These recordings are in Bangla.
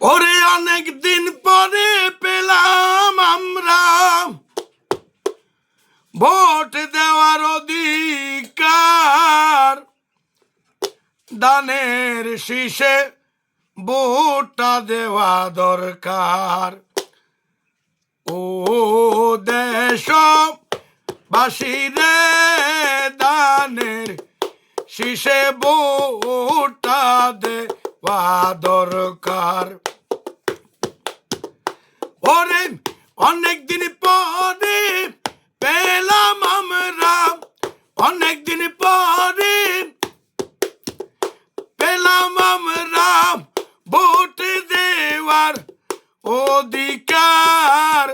ওরে অনেক দিন পরে পেলাম আমরা। ভোট দেওয়ার অধিকার। দানের শীষে ভোটটা দেওয়া দরকার। ও দেশ বাসিরে দানের শীষে ভোটটা দেওয়া দরকার। ওরে অনেক দিন পরে পেলাম আমরা। অনেক দিন পরে পেলাম আমরা ভোট দেওয়ার অধিকার।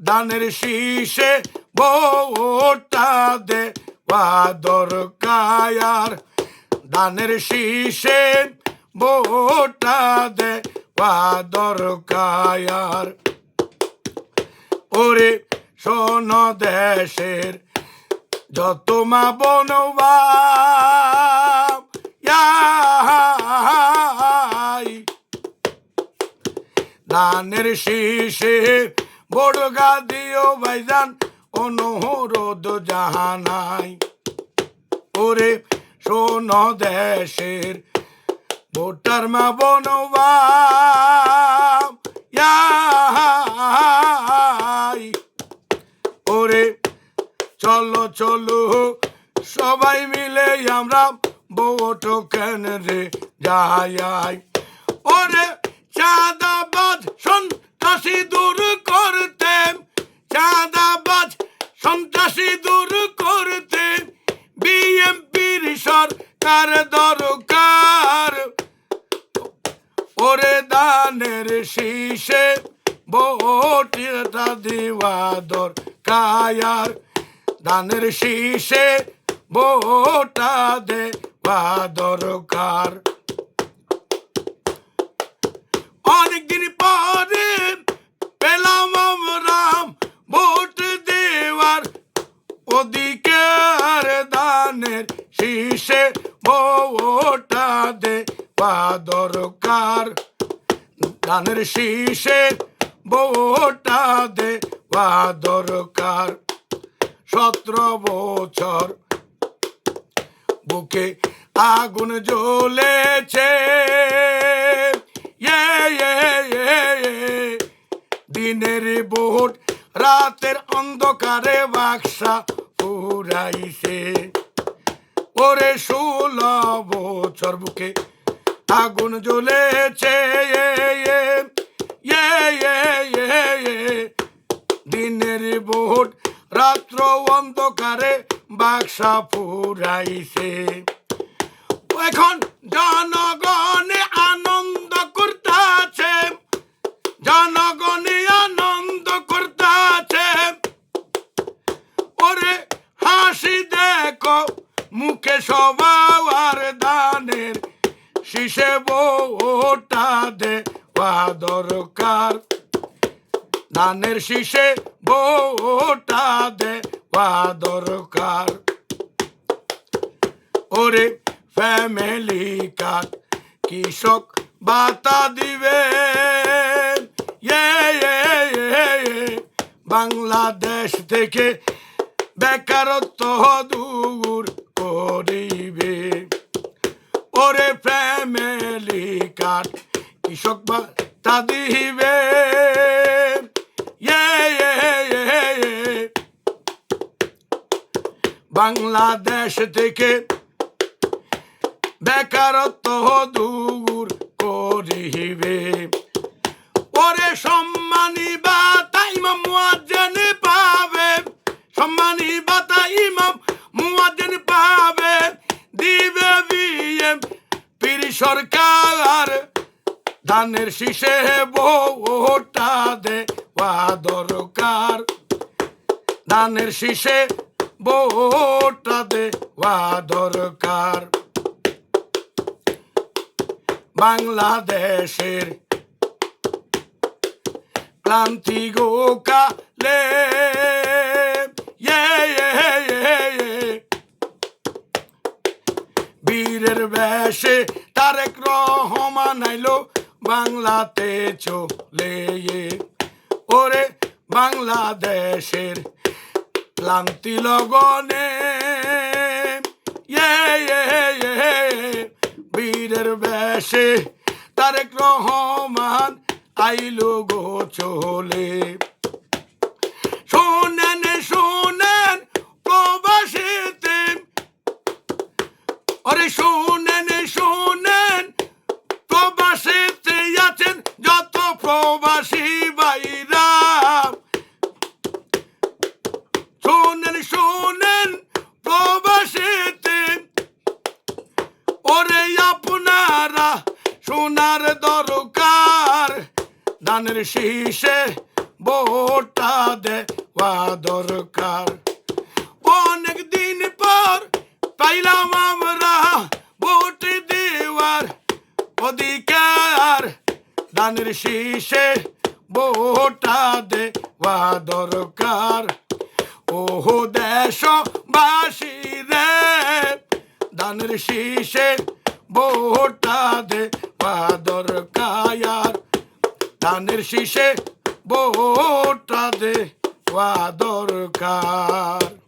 দানের শীষে ভোটটা দেওয়া দরকার। দানের শীষে ভোটটা দেওয়া দরকার ওরে শোন দেশের যত মা বনবা দানের শীষে বড় গা গাদিও ভাইজান অনুরোধ জাহানাই। ওরে শোন দেশের ভোটার মা বনবা ওরে চলো চলো, সবাই মিলে আমরা বোট কেন রে যাই ওরে চাঁদাবাদ সন্ত্রাসী ওরে দানের শীষে ভোটটা দেওয়া কায়ার। দানের শীষে ভোটটা দেওয়া দরকার অনেকদিন পরে পেলাম আমরা ভোট দেওয়ার অধিকার। দানের শীষে ভোটটা দেওয়া দরকার। দানের শীষে ভোটটা দেওয়া দরকার। সতেরো বছর বুকে আগুন জ্বলেছে। ইয়ে, ইয়ে, ইয়ে। দিনের ভোট রাতের অন্ধকারে বাক্সা পুরাইছে ওরে ষোলো বছর বুকে আগুন জ্বলেছে। দিনের ভোট, রাত্র অন্ধকারে বাক্সা ফুরাইছে এখন জনগণে আনন্দ করতাছে, জনগণে আনন্দ করতাছে ওরে হাসি দেখো, মুখে সবার দানের শিশে ভোটা দেওয়া দরকার। দানের শীষে ভোটা দেওয়া দরকার। ওরে ফ্যামিলি কার্ড কৃষক বাতা দিবে? ইয়ে, ইয়ে, ইয়ে। বাংলাদেশ থেকে বেকারত্ব দূর করিবে। ওরে ফ্যামিলি কার্ড কৃষক বাতা দিবে। বাংলাদেশ থেকে বেকারত্ব দূর করিবে। ওরে সম্মানী বাতা ইমাম মুয়াজ্জেন পাবে। সম্মানী বাতা ধানের শীষে ভোটটা দেওয়া দরকার ধানের শীষে ভোটটা দেওয়া দরকার বাংলাদেশের ক্লান্তি গোকালে ইয়ে, ইয়ে, ইয়ে। বীরের বেশে তারেক রহমান আইলো বাংলাতে চলে ওরে বাংলাদেশের ক্লান্তি লগনে। ইয়ে, ইয়ে, ইয়ে, বীরের বেশে তারেক রহমান আইলো গো চলে শোনেন শোনেন প্রবাসীতে। আরে শোনেন সোনার দরকার। দানের শীষে ভোটটা দেওয়া দরকার। অনেক দিন পর পাইলাম আমরা ভোট দেওয়ার অধিকার। দানের শীষে ভোটটা দেওয়া দরকার। ওহো দেশবাসী রে, দানের শীষে ভোটটা দেওয়া দরকার ধানের শীষে দে দেওয়া দরকার।